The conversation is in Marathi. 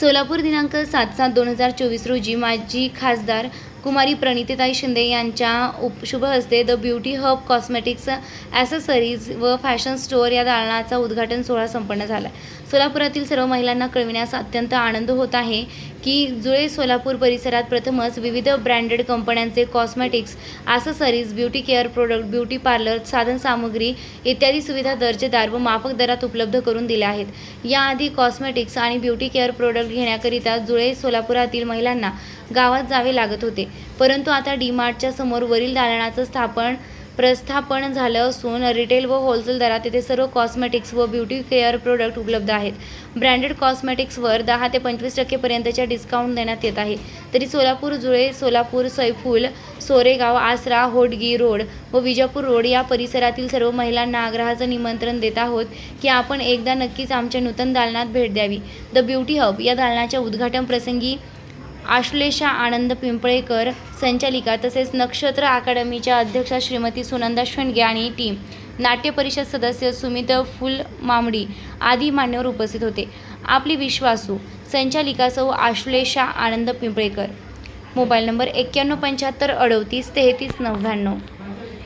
सोलापूर दिनांक सात सात दोन हजार चोवीस रोजी माजी खासदार कुमारी प्रणितेताई शिंदे यांच्या उप शुभ हस्ते the beauty hub cosmetics accessories व फॅशन स्टोअर या दालनाचा उद्घाटन सोहळा संपन्न झाला. सोलापुरातील सर्व महिलांना कळविण्यास अत्यंत आनंद होत आहे की जुळे सोलापूर परिसरात प्रथमच विविध ब्रँडेड कंपन्यांचे cosmetics accessories beauty care product beauty parlour साधनसामुग्री इत्यादी सुविधा दर्जेदार व माफक दरात उपलब्ध करून दिल्या आहेत. याआधी कॉस्मेटिक्स आणि ब्युटी केअर प्रोडक्ट घेण्याकरिता जुळे सोलापुरातील महिलांना गावात जावे लागत होते. परंतु आता डी मार्टच्या समोर वरील दालनाचं स्थापन प्रस्थापन झालं असून रिटेल व होलसेल दरात येथे सर्व कॉस्मेटिक्स व ब्युटी केअर प्रोडक्ट उपलब्ध आहेत. ब्रँडेड कॉस्मेटिक्सवर दहा ते पंचवीस टक्केपर्यंतच्या डिस्काउंट देण्यात येत आहे. तरी सोलापूर जुळे सोलापूर सैफूल सोरेगाव आसरा होडगी रोड व विजापूर रोड या परिसरातील सर्व महिलांना आग्रहाचं निमंत्रण देत आहोत की आपण एकदा नक्कीच आमच्या नूतन दालनात भेट द्यावी. द ब्युटी हब या दालनाच्या उद्घाटन प्रसंगी आश्लेषा आनंद पिंपळेकर संचालिका तसेच नक्षत्र अकादमीच्या अध्यक्षा श्रीमती सुनंदा शेंडगे आणि टीम नाट्य परिषद सदस्य सुमित फुलमामडी आदी मान्यवर उपस्थित होते. आपली विश्वासू संचालिका सौ आश्लेषा आनंद पिंपळेकर. मोबाईल नंबर एक्क्याण्णव पंच्याहत्तर अडतीस तेहतीस नव्याण्णव.